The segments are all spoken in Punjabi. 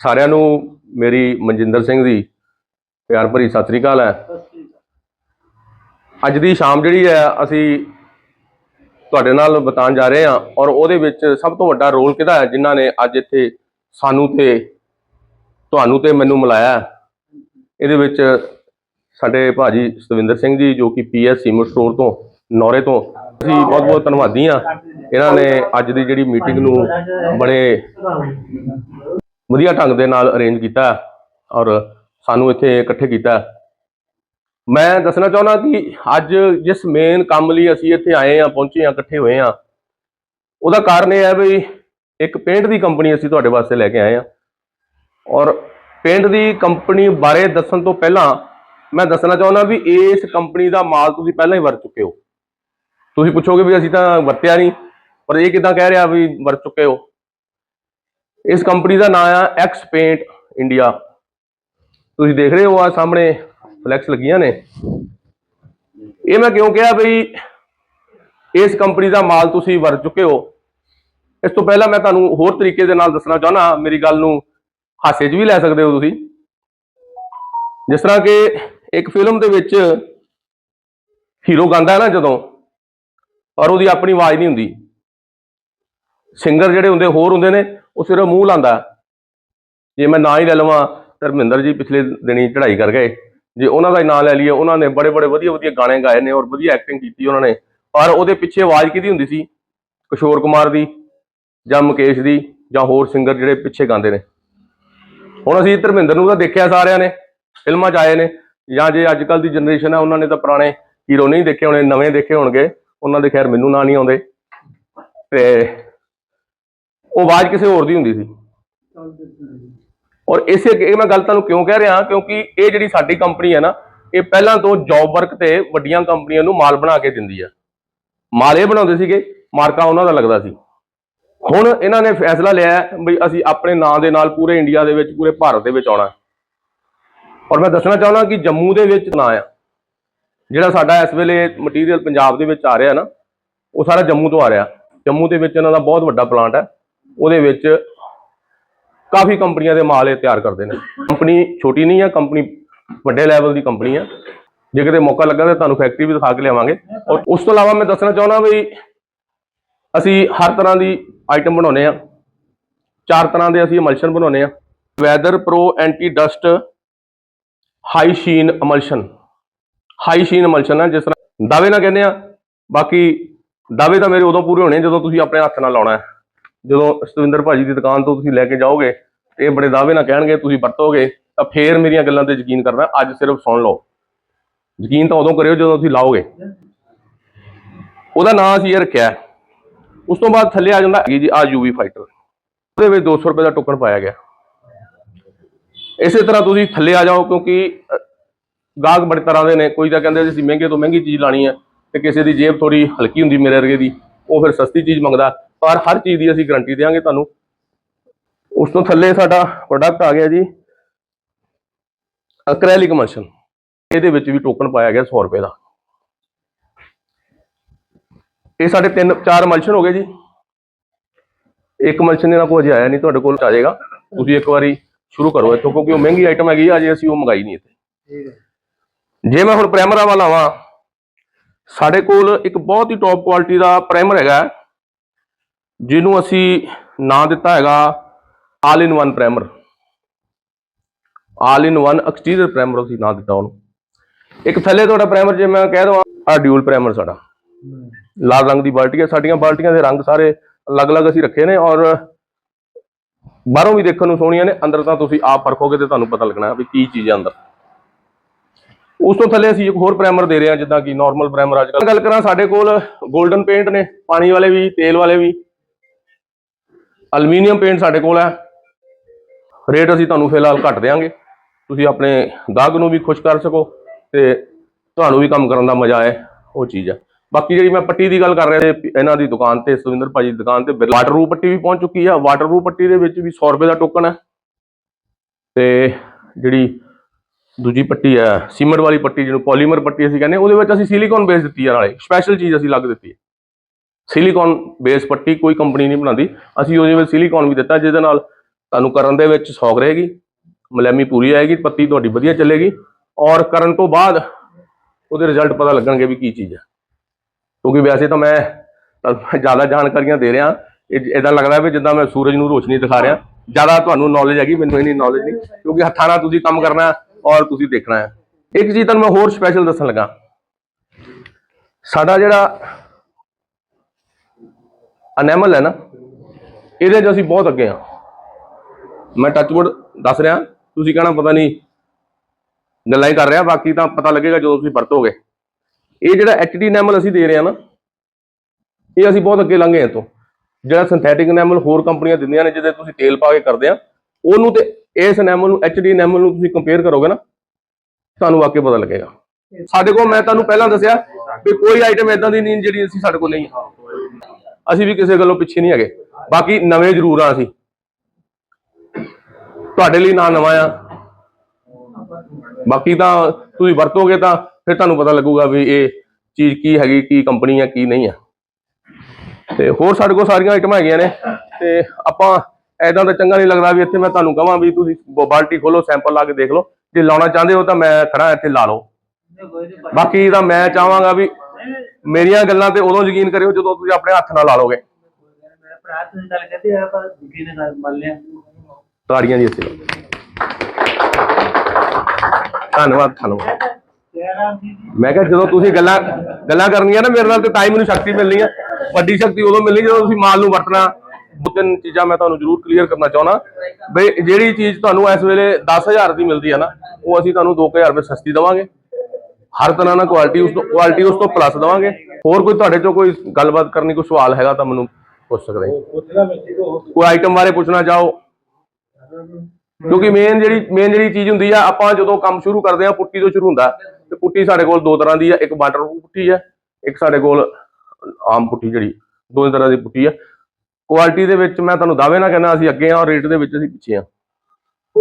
ਸਾਰਿਆਂ ਨੂੰ ਮੇਰੀ ਮਨਜਿੰਦਰ ਸਿੰਘ ਦੀ ਪਿਆਰ ਭਰੀ ਸਤਿ ਸ੍ਰੀ ਅਕਾਲ ਹੈ। ਅੱਜ ਦੀ ਸ਼ਾਮ ਜਿਹੜੀ ਹੈ, ਅਸੀਂ ਤੁਹਾਡੇ ਨਾਲ ਬਤਾਉਣ ਜਾ ਰਹੇ ਹਾਂ ਔਰ ਉਹਦੇ ਵਿੱਚ ਸਭ ਤੋਂ ਵੱਡਾ ਰੋਲ ਕਿਹਦਾ ਹੈ, ਜਿਨ੍ਹਾਂ ਨੇ ਅੱਜ ਇੱਥੇ ਸਾਨੂੰ ਤੇ ਤੁਹਾਨੂੰ ਤੇ ਮੈਨੂੰ ਮਿਲਾਇਆ ਇਹਦੇ ਵਿੱਚ ਸਾਡੇ ਭਾਜੀ ਸਤਵਿੰਦਰ ਸਿੰਘ ਜੀ, ਜੋ ਕਿ ਪੀਐਸ ਸੀਮਟ ਸਟੋਰ ਤੋਂ, ਨੌਰੇ ਤੋਂ। ਅਸੀਂ ਬਹੁਤ ਬਹੁਤ ਧੰਨਵਾਦੀ ਹਾਂ। ਇਹਨਾਂ ਨੇ ਅੱਜ ਦੀ ਜਿਹੜੀ ਮੀਟਿੰਗ ਨੂੰ ਬੜੇ ਵਧੀਆ ਢੰਗ ਦੇ ਨਾਲ ਅਰੇਂਜ ਕੀਤਾ ਔਰ ਸਾਨੂੰ ਇੱਥੇ ਇਕੱਠੇ ਕੀਤਾ। ਮੈਂ ਦੱਸਣਾ ਚਾਹੁੰਦਾ ਕਿ ਅੱਜ ਜਿਸ ਮੇਨ ਕੰਮ ਲਈ ਅਸੀਂ ਇੱਥੇ ਆਏ ਆ ਪਹੁੰਚੇ ਆ ਇਕੱਠੇ ਹੋਏ ਆ ਉਹਦਾ ਕਾਰਨ ਇਹ ਹੈ ਵੀ ਇੱਕ ਪੇਂਟ ਦੀ ਕੰਪਨੀ ਅਸੀਂ ਤੁਹਾਡੇ ਵਾਸਤੇ ਲੈ ਕੇ ਆਏ ਆ ਔਰ ਪੇਂਟ ਦੀ ਕੰਪਨੀ ਬਾਰੇ ਦੱਸਣ ਤੋਂ ਪਹਿਲਾਂ ਮੈਂ ਦੱਸਣਾ ਚਾਹੁੰਦਾ ਵੀ ਇਸ ਕੰਪਨੀ ਦਾ ਮਾਲ ਤੁਸੀਂ ਪਹਿਲਾਂ ਹੀ ਵਰਤ ਚੁੱਕੇ ਹੋ। ਤੁਸੀਂ ਪੁੱਛੋਗੇ ਵੀ ਅਸੀਂ ਤਾਂ ਵਰਤਿਆ ਨਹੀਂ, ਪਰ ਇਹ ਕਿਦਾਂ ਕਹਿ ਰਿਹਾ ਵੀ ਵਰਤ ਚੁੱਕੇ ਹੋ? ਇਸ ਕੰਪਨੀ ਦਾ ਨਾਮ ਆ ਐਕਸ ਪੇਂਟ ਇੰਡੀਆ ਤੁਸੀਂ ਦੇਖ ਰਹੇ ਹੋ ਆ ਸਾਹਮਣੇ ਫਲੈਕਸ ਲੱਗੀਆਂ ਨੇ। ਇਹ ਮੈਂ ਕਿਉਂ ਕਿਹਾ ਵੀ ਇਸ ਕੰਪਨੀ ਦਾ ਮਾਲ ਤੁਸੀਂ ਵਰਤ ਚੁੱਕੇ ਹੋ? ਇਸ ਤੋਂ ਪਹਿਲਾਂ ਮੈਂ ਤੁਹਾਨੂੰ ਹੋਰ ਤਰੀਕੇ ਦੇ ਨਾਲ ਦੱਸਣਾ ਚਾਹਨਾ ਮੇਰੀ ਗੱਲ ਨੂੰ ਹਾਸੇ 'ਚ ਵੀ ਲੈ ਸਕਦੇ ਹੋ ਤੁਸੀਂ। ਜਿਸ ਤਰ੍ਹਾਂ ਕਿ ਇੱਕ ਫਿਲਮ ਦੇ ਵਿੱਚ ਹੀਰੋ ਗਾਉਂਦਾ ਹੈ ਨਾ ਜਦੋਂ, ਔਰ ਉਹਦੀ ਆਪਣੀ ਆਵਾਜ਼ ਨਹੀਂ ਹੁੰਦੀ। ਸਿੰਗਰ ਜਿਹੜੇ ਹੁੰਦੇ, ਹੋਰ ਹੁੰਦੇ ਨੇ। ਉਹ ਸਿਰਫ ਮੂੰਹ ਲਾਂਦਾ ਜੇ ਮੈਂ ਨਾਂ ਹੀ ਲੈ ਲਵਾਂ, ਧਰਮਿੰਦਰ ਜੀ ਪਿਛਲੇ ਦਿਨੀ ਚੜ੍ਹਾਈ ਕਰ ਗਏ। ਜੇ ਉਹਨਾਂ ਦਾ ਹੀ ਨਾਂ ਲੈ ਲਈਏ, ਉਹਨਾਂ ਨੇ ਬੜੇ ਬੜੇ ਵਧੀਆ ਵਧੀਆ ਗਾਣੇ ਗਾਏ ਨੇ ਔਰ ਵਧੀਆ ਐਕਟਿੰਗ ਕੀਤੀ ਉਹਨਾਂ ਨੇ। ਪਰ ਉਹਦੇ ਪਿੱਛੇ ਆਵਾਜ਼ ਕਿਹਦੀ ਹੁੰਦੀ ਸੀ? ਕਿਸ਼ੋਰ ਕੁਮਾਰ ਦੀ ਜਾਂ ਮੁਕੇਸ਼ ਦੀ ਜਾਂ ਹੋਰ ਸਿੰਗਰ ਜਿਹੜੇ ਪਿੱਛੇ ਗਾਉਂਦੇ ਨੇ। ਹੁਣ ਅਸੀਂ ਧਰਮਿੰਦਰ ਨੂੰ ਤਾਂ ਦੇਖਿਆ ਸਾਰਿਆਂ ਨੇ, ਫਿਲਮਾਂ 'ਚ ਆਏ ਨੇ। ਜਾਂ ਜੇ ਅੱਜ ਕੱਲ ਦੀ ਜਨਰੇਸ਼ਨ ਹੈ, ਉਹਨਾਂ ਨੇ ਤਾਂ ਪੁਰਾਣੇ ਹੀਰੋ ਨਹੀਂ ਦੇਖੇ ਹੋਣੇ, ਨਵੇਂ ਦੇਖੇ ਹੋਣਗੇ। ਉਹਨਾਂ ਦੇ ਖੈਰ ਮੈਨੂੰ ਨਾਂ ਨਹੀਂ ਆਉਂਦੇ। ਤੇ ਉਹ ਆਵਾਜ਼ ਕਿਸੇ ਹੋਰ ਦੀ ਹੁੰਦੀ ਸੀ। ਔਰ ਇਸੇ ਇਹ ਮੈਂ ਗੱਲ ਤੁਹਾਨੂੰ ਕਿਉਂ ਕਹਿ ਰਿਹਾ ਕਿਉਂਕਿ ਇਹ ਜਿਹੜੀ ਸਾਡੀ ਕੰਪਨੀ ਹੈ ਨਾ, ਇਹ ਪਹਿਲਾਂ ਤੋਂ ਜੌਬ ਵਰਕ ਤੇ ਵੱਡੀਆਂ ਕੰਪਨੀਆਂ ਨੂੰ ਮਾਲ ਬਣਾ ਕੇ ਦਿੰਦੀ ਆ ਮਾਲ ਇਹ ਬਣਾਉਂਦੇ ਸੀਗੇ ਮਾਰਕਾ ਉਹਨਾਂ ਦਾ ਲੱਗਦਾ ਸੀ। ਹੁਣ ਇਹਨਾਂ ਨੇ ਫੈਸਲਾ ਲਿਆ ਵੀ ਅਸੀਂ ਆਪਣੇ ਨਾਂ ਦੇ ਨਾਲ ਪੂਰੇ ਇੰਡੀਆ ਦੇ ਵਿੱਚ, ਪੂਰੇ ਭਾਰਤ ਦੇ ਵਿੱਚ ਆਉਣਾ ਔਰ ਮੈਂ ਦੱਸਣਾ ਚਾਹੁੰਦਾ ਕਿ ਜੰਮੂ ਦੇ ਵਿੱਚ ਨਾਂ ਆ ਜਿਹੜਾ ਸਾਡਾ ਇਸ ਵੇਲੇ ਮਟੀਰੀਅਲ ਪੰਜਾਬ ਦੇ ਵਿੱਚ ਆ ਰਿਹਾ ਨਾ, ਉਹ ਸਾਰਾ ਜੰਮੂ ਤੋਂ ਆ ਰਿਹਾ। ਜੰਮੂ ਦੇ ਵਿੱਚ ਇਹਨਾਂ ਦਾ ਬਹੁਤ ਵੱਡਾ ਪਲਾਂਟ ਹੈ। ਉਹਦੇ ਵਿੱਚ ਕਾਫੀ ਕੰਪਨੀਆਂ ਦੇ ਮਾਲ ਇਹ ਤਿਆਰ ਕਰਦੇ ਨੇ। ਕੰਪਨੀ ਛੋਟੀ ਨਹੀਂ ਹੈ ਕੰਪਨੀ ਵੱਡੇ ਲੈਵਲ ਦੀ ਕੰਪਨੀ ਹੈ ਜੇ ਕਿਤੇ ਮੌਕਾ ਲੱਗਾ ਤਾਂ ਤੁਹਾਨੂੰ ਫੈਕਟਰੀ ਵੀ ਦਿਖਾ ਕੇ ਲਿਆਵਾਂਗੇ। ਔਰ ਉਸ ਤੋਂ ਇਲਾਵਾ ਮੈਂ ਦੱਸਣਾ ਚਾਹੁੰਦਾ ਵੀ ਅਸੀਂ ਹਰ ਤਰ੍ਹਾਂ ਦੀ ਆਈਟਮ ਬਣਾਉਨੇ ਆ ਚਾਰ ਤਰ੍ਹਾਂ ਦੇ ਅਸੀਂ ਅਮਲਸ਼ਨ ਬਣਾਉਨੇ ਆ weather pro anti dust high sheen emulsion high sheen emulsion ਹੈ ਜਿਸ ਤਰ੍ਹਾਂ ਦਾਅਵੇ ਨਾਲ ਕਹਿੰਦੇ ਆ। ਬਾਕੀ ਦਾਅਵੇ ਤਾਂ ਮੇਰੇ ਉਦੋਂ ਪੂਰੇ ਹੋਣੇ ਜਦੋਂ ਤੁਸੀਂ ਆਪਣੇ ਹੱਥ ਨਾਲ ਲਾਉਣਾ ਹੈ। ਜਦੋਂ ਸਤਵਿੰਦਰ ਭਾਜੀ ਦੀ ਦੁਕਾਨ ਤੋਂ ਤੁਸੀਂ ਲੈ ਕੇ ਜਾਓਗੇ ਤੇ ਇਹ ਬੜੇ ਦਾਅਵੇ ਨਾਲ ਕਹਿਣਗੇ, ਤੁਸੀਂ ਵਰਤੋਗੇ, ਤਾਂ ਫੇਰ ਮੇਰੀਆਂ ਗੱਲਾਂ ਤੇ ਯਕੀਨ ਕਰਨਾ, ਅੱਜ ਸਿਰਫ ਸੁਣ ਲਓ। ਯਕੀਨ ਤਾਂ ਉਦੋਂ ਕਰਿਓ ਜਦੋਂ ਤੁਸੀਂ ਲਾਓਗੇ। ਉਹਦਾ ਨਾਮ ਅਸੀਂ ਇਹ ਰੱਖਿਆ ਉਸ ਤੋਂ ਬਾਅਦ ਥੱਲੇ ਆ ਜਾਂਦਾ ਜੀ, ਆ ਯੂਵੀ ਫਾਈਟਰ। ਉਹਦੇ ਵਿੱਚ 200 ਰੁਪਏ ਦਾ ਟੋਕਨ ਪਾਇਆ ਗਿਆ। ਇਸੇ ਤਰ੍ਹਾਂ ਤੁਸੀਂ ਥੱਲੇ ਆ ਜਾਓ, ਕਿਉਂਕਿ ਗਾਹਕ ਬੜੇ ਤਰ੍ਹਾਂ ਦੇ ਨੇ। ਕੋਈ ਤਾਂ ਕਹਿੰਦੇ ਅਸੀਂ ਮਹਿੰਗੇ ਤੋਂ ਮਹਿੰਗੀ ਚੀਜ਼ ਲਾਣੀ ਹੈ ਤੇ ਕਿਸੇ ਦੀ ਜੇਬ ਥੋੜੀ ਹਲਕੀ ਹੁੰਦੀ ਮੇਰੇ ਵਰਗੇ ਦੀ, ਉਹ ਫਿਰ ਸਸਤੀ ਚੀਜ਼ ਮੰਗਦਾ। ਪਰ ਹਰ ਚੀਜ਼ ਦੀ ਅਸੀਂ ਗਾਰੰਟੀ ਦੇਵਾਂਗੇ ਤੁਹਾਨੂੰ। ਉਸ ਤੋਂ ਥੱਲੇ ਸਾਡਾ ਪ੍ਰੋਡਕਟ ਆ ਗਿਆ ਜੀ ਅਕ੍ਰੈਲਿਕ ਮਲਸ਼ਨ ਇਹਦੇ ਵਿੱਚ ਵੀ ਟੋਕਨ ਪਾਇਆ ਗਿਆ 100 ਰੁਪਏ ਦਾ। ਇਹ ਸਾਡੇ ਤਿੰਨ ਚਾਰ ਮਲਸ਼ਨ ਹੋ ਗਏ ਜੀ। ਇੱਕ ਮਲਸ਼ਨ ਇਹਨਾਂ ਕੋਲ ਅਜੇ ਆਇਆ ਨਹੀਂ ਤੁਹਾਡੇ ਕੋਲ ਆ ਜਾਏਗਾ। ਤੁਸੀਂ ਇੱਕ ਵਾਰੀ ਸ਼ੁਰੂ ਕਰੋ ਇੱਥੋਂ ਕਿਉਂਕਿ ਉਹ ਮਹਿੰਗੀ ਆਈਟਮ ਹੈਗੀ ਆ ਅਜੇ ਅਸੀਂ ਉਹ ਮੰਗਾਈ ਨਹੀਂ ਇੱਥੇ। ਜੇ ਮੈਂ ਹੁਣ ਪ੍ਰਾਈਮਰਾਂ ਵਾਲਾ ਆਵਾਂ ਸਾਡੇ ਕੋਲ ਇੱਕ ਬਹੁਤ ਹੀ ਟੌਪ ਕੁਆਲਿਟੀ ਦਾ ਪ੍ਰਾਈਮਰ ਹੈਗਾ। ਜਿਹਨੂੰ ਅਸੀਂ ਨਾਂ ਦਿੱਤਾ ਹੈਗਾ all in one primer all in one exterior primer ਅਸੀਂ ਨਾਂ ਦਿੱਤਾ ਉਹਨੂੰ। ਇੱਕ ਥੱਲੇ ਤੁਹਾਡਾ ਪ੍ਰਾਈਮਰ ਜੇ ਮੈਂ ਕਹਿ ਦਵਾਂ ਆ ਡਿਊਲ ਪ੍ਰਾਈਮਰ ਸਾਡਾ। ਲਾਲ ਰੰਗ ਦੀ ਬਾਲਟੀ ਹੈ, ਸਾਡੀਆਂ ਬਾਲਟੀਆਂ ਦੇ ਰੰਗ ਸਾਰੇ ਅਲੱਗ-ਅਲੱਗ ਅਸੀਂ ਰੱਖੇ ਨੇ ਔਰ ਬਾਹਰੋਂ ਵੀ ਦੇਖਣ ਨੂੰ ਸੋਹਣੀਆਂ ਨੇ, ਅੰਦਰ ਤਾਂ ਤੁਸੀਂ ਆਪ ਪਰਖੋਗੇ ਤੇ ਤੁਹਾਨੂੰ ਪਤਾ ਲੱਗਣਾ ਵੀ ਕੀ ਚੀਜ਼ ਹੈ ਅੰਦਰ। ਉਸ ਤੋਂ ਥੱਲੇ ਅਸੀਂ ਇੱਕ ਹੋਰ ਪ੍ਰਾਈਮਰ ਦੇ ਰਹੇ ਹਾਂ, ਜਿੱਦਾਂ ਕਿ ਨਾਰਮਲ ਪ੍ਰਾਈਮਰ ਅੱਜ ਕੱਲ੍ਹ। ਗੱਲ ਕਰਾਂ ਸਾਡੇ ਕੋਲ 골ਡਨ ਪੇਂਟ ਨੇ, ਪਾਣੀ ਵਾਲੇ ਵੀ, ਤੇਲ ਵਾਲੇ ਵੀ। ਅਲਮੀਨੀਅਮ ਪੇਂਟ ਸਾਡੇ ਕੋਲ ਹੈ। ਰੇਟ ਅਸੀਂ ਤੁਹਾਨੂੰ ਫਿਲਹਾਲ ਘੱਟ ਦੇਵਾਂਗੇ ਤੁਸੀਂ ਆਪਣੇ ਗਾਹਕ ਨੂੰ ਵੀ ਖੁਸ਼ ਕਰ ਸਕੋ ਤੇ ਤੁਹਾਨੂੰ ਵੀ ਕੰਮ ਕਰਨ ਦਾ ਮਜ਼ਾ ਆਏ, ਉਹ ਚੀਜ਼ ਹੈ। ਬਾਕੀ ਜਿਹੜੀ ਮੈਂ ਪੱਟੀ ਦੀ ਗੱਲ ਕਰ ਰਿਹਾ ਸੀ, ਇਹਨਾਂ ਦੀ ਦੁਕਾਨ ਤੇ, ਸੁਰਿੰਦਰ ਭਾਜੀ ਦੀ ਦੁਕਾਨ ਤੇ ਵਾਟਰ ਵਾਟਰਪ੍ਰੂਫ ਪੱਟੀ ਵੀ ਪਹੁੰਚ ਚੁੱਕੀ ਆ। ਵਾਟਰਪ੍ਰੂਫ ਪੱਟੀ ਦੇ ਵਿੱਚ ਵੀ 100 ਰੁਪਏ ਦਾ ਟੋਕਨ ਹੈ। ਤੇ ਜਿਹੜੀ ਦੂਜੀ ਪੱਟੀ ਹੈ, ਸੀਮੈਂਟ ਵਾਲੀ ਪੱਟੀ, ਜਿਹਨੂੰ ਪੋਲੀਮਰ ਪੱਟੀ ਅਸੀਂ ਕਹਿੰਦੇ ਉਹਦੇ ਵਿੱਚ ਅਸੀਂ ਸਿਲੀਕਨ ਬੇਸ ਦਿੱਤੀ ਆ ਨਾਲੇ ਸਪੈਸ਼ਲ ਚੀਜ਼ ਅਸੀਂ ਲੱਗ ਦਿੱਤੀ ਹੈ। ਸਿਲੀਕਨ ਬੇਸ ਪੱਟੀ ਕੋਈ ਕੰਪਨੀ ਨਹੀਂ ਬਣਾਉਂਦੀ। ਅਸੀਂ ਉਹਦੇ ਵਿੱਚ ਸਿਲੀਕਨ ਵੀ ਦਿੱਤਾ, ਜਿਹਦੇ ਨਾਲ ਤੁਹਾਨੂੰ ਕਰਨ ਦੇ ਵਿੱਚ ਸੌਗ ਰਹੇਗੀ, ਮਲੈਮੀ ਪੂਰੀ ਆਏਗੀ, ਪੱਤੀ ਤੁਹਾਡੀ ਵਧੀਆ ਚੱਲੇਗੀ ਔਰ ਕਰਨ ਤੋਂ ਬਾਅਦ ਉਹਦੇ ਰਿਜ਼ਲਟ ਪਤਾ ਲੱਗਣਗੇ ਵੀ ਕੀ ਚੀਜ਼ ਹੈ। ਕਿਉਂਕਿ ਵੈਸੇ ਤਾਂ ਮੈਂ ਜ਼ਿਆਦਾ ਜਾਣਕਾਰੀਆਂ ਦੇ ਰਿਹਾ ਇਦਾਂ ਲੱਗਦਾ ਵੀ ਜਿੱਦਾਂ ਮੈਂ ਸੂਰਜ ਨੂੰ ਰੋਸ਼ਨੀ ਦਿਖਾ ਰਿਹਾ, ਜ਼ਿਆਦਾ ਤੁਹਾਨੂੰ ਨੌਲੇਜ ਹੈਗੀ, ਮੈਨੂੰ ਇੰਨੀ ਨੌਲੇਜ ਨਹੀਂ, ਕਿਉਂਕਿ ਹੱਥਾਂ ਨਾਲ ਤੁਸੀਂ ਕੰਮ ਕਰਨਾ ਹੈ ਔਰ ਤੁਸੀਂ ਦੇਖਣਾ ਹੈ। ਇੱਕ ਚੀਜ਼ ਤੁਹਾਨੂੰ ਮੈਂ ਹੋਰ ਸਪੈਸ਼ਲ ਦੱਸਣ ਲੱਗਾ। ਸਾਡਾ ਜਿਹੜਾ ਅਨੈਮਲ ਹੈ ਨਾ, ਇਹਦੇ 'ਚ ਅਸੀਂ ਬਹੁਤ ਅੱਗੇ ਆ ਮੈਂ ਟੱਚਵੁੱਡ ਦੱਸ ਰਿਹਾ, ਤੁਸੀਂ ਕਹਿਣਾ ਪਤਾ ਨਹੀਂ, ਗੱਲਾਂ ਹੀ ਕਰ ਰਿਹਾ, ਬਾਕੀ ਤਾਂ ਪਤਾ ਲੱਗੇਗਾ ਜਦੋਂ ਤੁਸੀਂ ਵਰਤੋਗੇ। ਇਹ ਜਿਹੜਾ ਐਚਡੀ ਐਨੈਮਲ ਅਸੀਂ ਦੇ ਰਹੇ ਹਾਂ ਨਾ, ਇਹ ਅਸੀਂ ਬਹੁਤ ਅੱਗੇ ਲੰਘੇ ਹਾਂ ਤੋਂ ਜਿਹੜਾ ਸਿੰਥੈਟਿਕ ਅਨੈਮਲ ਹੋਰ ਕੰਪਨੀਆਂ ਦਿੰਦੀਆਂ ਨੇ, ਜਿਹਦੇ ਤੁਸੀਂ ਤੇਲ ਪਾ ਕੇ ਕਰਦੇ ਆ ਉਹਨੂੰ ਤੇ ਇਸ ਐਨੈਮਲ ਨੂੰ ਐਚਡੀ ਐਨੈਮਲ ਨੂੰ ਤੁਸੀਂ ਕੰਪੇਅਰ ਕਰੋਗੇ ਨਾ, ਤੁਹਾਨੂੰ ਵਾਕਈ ਪਤਾ ਲੱਗੇਗਾ। ਸਾਡੇ ਕੋਲ ਮੈਂ ਤੁਹਾਨੂੰ ਪਹਿਲਾਂ ਦੱਸਿਆ ਵੀ ਕੋਈ ਆਈਟਮ ਇਦਾਂ ਦੀ ਨਹੀਂ ਜਿਹੜੀ ਅਸੀਂ ਸਾਡੇ ਕੋਲ ਨਹੀਂ ਹੈ। ਅਸੀਂ ਵੀ ਕਿਸੇ ਗੱਲੋਂ ਪਿੱਛੇ ਨਹੀਂ ਹੈਗੇ। ਬਾਕੀ ਨਵੇਂ ਜ਼ਰੂਰ ਆ ਅਸੀਂ ਤੁਹਾਡੇ ਲਈ ਨਾ ਨਵਾਂ ਆ। ਬਾਕੀ ਤਾਂ ਤੁਸੀਂ ਵਰਤੋਗੇ ਤਾਂ ਫਿਰ ਤੁਹਾਨੂੰ ਪਤਾ ਲੱਗੂਗਾ ਵੀ ਇਹ ਚੀਜ਼ ਕੀ ਹੈਗੀ, ਕੀ ਕੰਪਨੀ ਆ, ਕੀ ਨਹੀਂ ਆ। ਤੇ ਹੋਰ ਸਾਡੇ ਕੋਲ ਸਾਰੀਆਂ ਆਈਟਮਾਂ ਹੈਗੀਆਂ ਨੇ। ਤੇ ਆਪਾਂ ਐਦਾਂ ਤਾਂ ਚੰਗਾ ਨਹੀਂ ਲੱਗਦਾ ਵੀ ਇੱਥੇ ਮੈਂ ਤੁਹਾਨੂੰ ਕਹਾਂ ਵੀ ਤੁਸੀਂ ਬਾਲਟੀ ਖੋਲੋ ਸੈਂਪਲ ਲਾ ਕੇ ਦੇਖ ਲਓ। ਜੇ ਲਾਉਣਾ ਚਾਹੁੰਦੇ ਹੋ ਤਾਂ ਮੈਂ ਖੜਾ ਇੱਥੇ ਲਾ ਲਓ। ਬਾਕੀ ਤਾਂ ਮੈਂ ਚਾਹਾਂਗਾ ਵੀ ਮੇਰੀਆਂ ਗੱਲਾਂ ਤੇ ਉਦੋਂ ਯਕੀਨ ਕਰਿਓ ਜਦੋਂ ਤੁਸੀਂ ਆਪਣੇ ਹੱਥ ਨਾਲ ਲਾ ਲੋਗੇ ਮੇਰਾ ਭਰਾ ਤੁਸੀਂ ਗੱਲ ਕਰਦੇ ਆ ਪਰ ਵਿਕੀ ਨੇ ਮੰਨ ਲਿਆ ਤਾੜੀਆਂ ਜੀ ਇੱਥੇ ਧੰਨਵਾਦ ਧੰਨਵਾਦ। ਮੈਂ ਕਿਹਾ ਜਦੋਂ ਤੁਸੀਂ ਗੱਲਾਂ ਗੱਲਾਂ ਕਰਨੀਆਂ ਨਾ ਮੇਰੇ ਨਾਲ ਤੇ ਤਾਂ ਹੀ ਮੈਨੂੰ ਸ਼ਕਤੀ ਮਿਲਣੀ ਹੈ ਵੱਡੀ ਸ਼ਕਤੀ ਉਦੋਂ ਮਿਲਣੀ ਜਦੋਂ ਤੁਸੀਂ ਮਾਲ ਨੂੰ ਵਰਤਣਾ। ਦੋ ਤਿੰਨ ਚੀਜ਼ਾਂ ਮੈਂ ਤੁਹਾਨੂੰ ਜ਼ਰੂਰ ਕਲੀਅਰ ਕਰਨਾ ਚਾਹੁੰਦਾ। ਬਈ ਜਿਹੜੀ ਚੀਜ਼ ਤੁਹਾਨੂੰ ਇਸ ਵੇਲੇ 10000 ਦੀ ਮਿਲਦੀ ਹੈ ਨਾ, ਉਹ ਅਸੀਂ ਤੁਹਾਨੂੰ 2000 ਰੁਪਏ ਸਸਤੀ ਦੇਵਾਂਗੇ। ਹਰ ਤਰ੍ਹਾਂ ਨਾਲ ਕੁਆਲਿਟੀ ਉਸ ਤੋਂ ਕੁਆਲਿਟੀ ਉਸ ਤੋਂ ਪਲੱਸ ਦੇਵਾਂਗੇ। ਹੋਰ ਕੋਈ ਤੁਹਾਡੇ ਚੋਂ ਕੋਈ ਗੱਲਬਾਤ ਕਰਨੀ ਕੋਈ ਸਵਾਲ ਹੈਗਾ ਤਾਂ ਮੈਨੂੰ ਪੁੱਛ ਸਕਦੇ ਹੋ। ਕੋਈ ਆਈਟਮ ਬਾਰੇ ਪੁੱਛਣਾ ਚਾਹੋ? ਕਿਉਂਕਿ ਮੇਨ ਜਿਹੜੀ ਮੇਨ ਜਿਹੜੀ ਚੀਜ਼ ਹੁੰਦੀ ਆ, ਆਪਾਂ ਜਦੋਂ ਕੰਮ ਸ਼ੁਰੂ ਕਰਦੇ ਆ, ਪੁੱਟੀ ਤੋਂ ਸ਼ੁਰੂ ਹੁੰਦਾ। ਤੇ ਪੁੱਟੀ ਸਾਡੇ ਕੋਲ ਦੋ ਤਰ੍ਹਾਂ ਦੀ ਆ, ਇੱਕ ਵਾਟਰ ਪੁੱਟੀ ਆ, ਇੱਕ ਸਾਡੇ ਕੋਲ ਆਮ ਪੁੱਟੀ ਜਿਹੜੀ ਦੋ ਤਰ੍ਹਾਂ ਦੀ ਪੁੱਟੀ ਆ। ਕੁਆਲਿਟੀ ਦੇ ਵਿੱਚ ਮੈਂ ਤੁਹਾਨੂੰ ਦਾਅਵੇ ਨਾਲ ਕਹਿੰਦਾ, ਅਸੀਂ ਅੱਗੇ ਆ ਔਰ ਰੇਟ ਦੇ ਵਿੱਚ ਅਸੀਂ ਪਿੱਛੇ ਆ।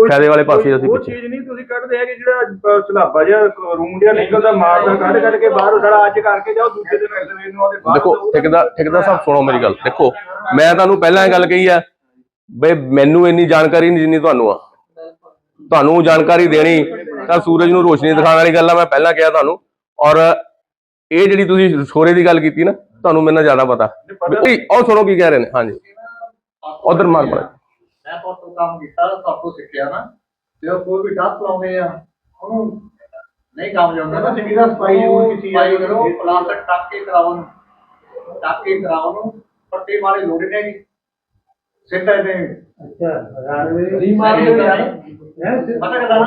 ਫਾਇਦੇ ਵਾਲੇ ਪਾਸੇ ਅਸੀਂ ਉਹ ਪਿੱਛੇ। ਚੀਜ਼ ਨਹੀਂ ਤੁਸੀਂ ਕੱਢਦੇ ਹੈਗੇ ਜਿਹੜਾ ਸਲਾਬਾ ਜਿਹਾ ਰੂਮ ਜਿਹਾ ਨਿਕਲਦਾ ਮਾਰਦਾ ਕੱਢ ਕੱਢ ਕੇ ਬਾਹਰ ਸਾਡਾ ਅੱਜ ਕਰਕੇ ਜਾਓ ਦੂਜੇ ਦਿਨ ਅਗਲੇ ਨੂੰ ਉਹਦੇ ਬਾਹਰ ਦੇਖੋ ਠੇਕੇਦਾਰ ਠੇਕੇਦਾਰ ਸਾਹਿਬ ਸੁਣੋ ਮੇਰੀ ਗੱਲ। ਦੇਖੋ ਮੈਂ ਤੁਹਾਨੂੰ ਪਹਿਲਾਂ ਇਹ ਗੱਲ ਕਹੀ ਆ ਬਈ ਮੈਨੂੰ ਇੰਨੀ ਜਾਣਕਾਰੀ ਨਹੀਂ ਜਿੰਨੀ ਤੁਹਾਨੂੰ ਆ। ਤੁਹਾਨੂੰ ਜਾਣਕਾਰੀ ਦੇਣੀ ਤਾਂ ਸੂਰਜ ਨੂੰ ਰੋਸ਼ਨੀ ਦਿਖਾਉਣ ਵਾਲੀ ਗੱਲ ਆ ਮੈਂ ਪਹਿਲਾਂ ਕਿਹਾ ਤੁਹਾਨੂੰ। ਔਰ ਇਹ ਜਿਹੜੀ ਤੁਸੀਂ ਸੋਰੇ ਦੀ ਗੱਲ ਕੀਤੀ ਨਾ ਤੁਹਾਨੂੰ ਮੇਰੇ ਨਾਲ ਜ਼ਿਆਦਾ ਪਤਾ। ਉਹ ਸੁਣੋ ਕੀ ਕਹਿ ਰਹੇ ਨੇ। ਹਾਂਜੀ। ਉਧਰ ਮਾਰ ਪੜਾ ਮੈਂ ਤੋਂ ਕੰਮ ਕੀਤਾ ਸਭ ਕੁਝ ਸਿੱਖਿਆ ਨਾ। ਤੇ ਉਹ ਕੋਈ ਵੀ ਟੱਪ ਲਾਉਂਦੇ ਆ ਉਹਨੂੰ ਨਹੀਂ ਕੰਮ ਜਾਂਦਾ। ਨਾ ਚੰਗੀ ਤਰ੍ਹਾਂ ਸਫ਼ਾਈ ਜ਼ਰੂਰ ਕੀਤੀ ਸਫ਼ਾਈ ਜਾਵੇ। ਕਰੋ ਪਲਾਸਟਿਕ ਟੱਕ ਕੇ ਕਰਾਓ ਉਹਨੂੰ। ਟੱਕ ਕੇ ਕਰਾਓ ਉਹਨੂੰ ਪੱਟੇ ਵਾਲੇ ਲੋੜੇ ਨੇ ਸਿੱਟਾ ਇਹਦੇ। ਅੱਛਾ ਰਾਣਵੇ ਰੀਮਾਰ ਦੇ ਯਾਰ। ਹੈ ਪਤਾ ਕਿਦਾਂ